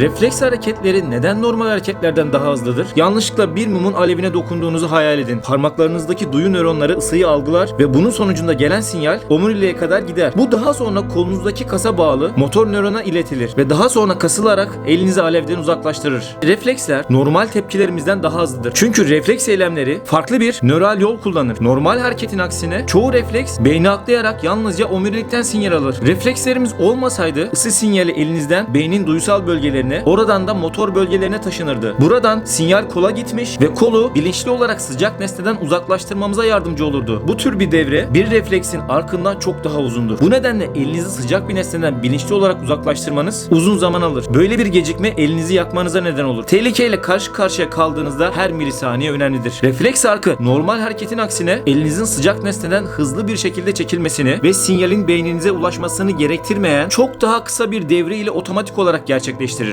Refleks hareketleri neden normal hareketlerden daha hızlıdır? Yanlışlıkla bir mumun alevine dokunduğunuzu hayal edin. Parmaklarınızdaki duyu nöronları ısıyı algılar ve bunun sonucunda gelen sinyal omuriliğe kadar gider. Bu daha sonra kolunuzdaki kasa bağlı motor nörona iletilir ve daha sonra kasılarak elinizi alevden uzaklaştırır. Refleksler normal tepkilerimizden daha hızlıdır. Çünkü refleks eylemleri farklı bir nöral yol kullanır. Normal hareketin aksine çoğu refleks beyni atlayarak yalnızca omurilikten sinyal alır. Reflekslerimiz olmasaydı ısı sinyali elinizden beynin duysal bölgelerine, oradan da motor bölgelerine taşınırdı. Buradan sinyal kola gitmiş ve kolu bilinçli olarak sıcak nesneden uzaklaştırmamıza yardımcı olurdu. Bu tür bir devre bir refleksin arkından çok daha uzundur. Bu nedenle elinizi sıcak bir nesneden bilinçli olarak uzaklaştırmanız uzun zaman alır. Böyle bir gecikme elinizi yakmanıza neden olur. Tehlikeyle karşı karşıya kaldığınızda her milisaniye önemlidir. Refleks arkı normal hareketin aksine elinizin sıcak nesneden hızlı bir şekilde çekilmesini ve sinyalin beyninize ulaşmasını gerektirmeyen çok daha kısa bir devre ile otomatik olarak gerçekleştirir.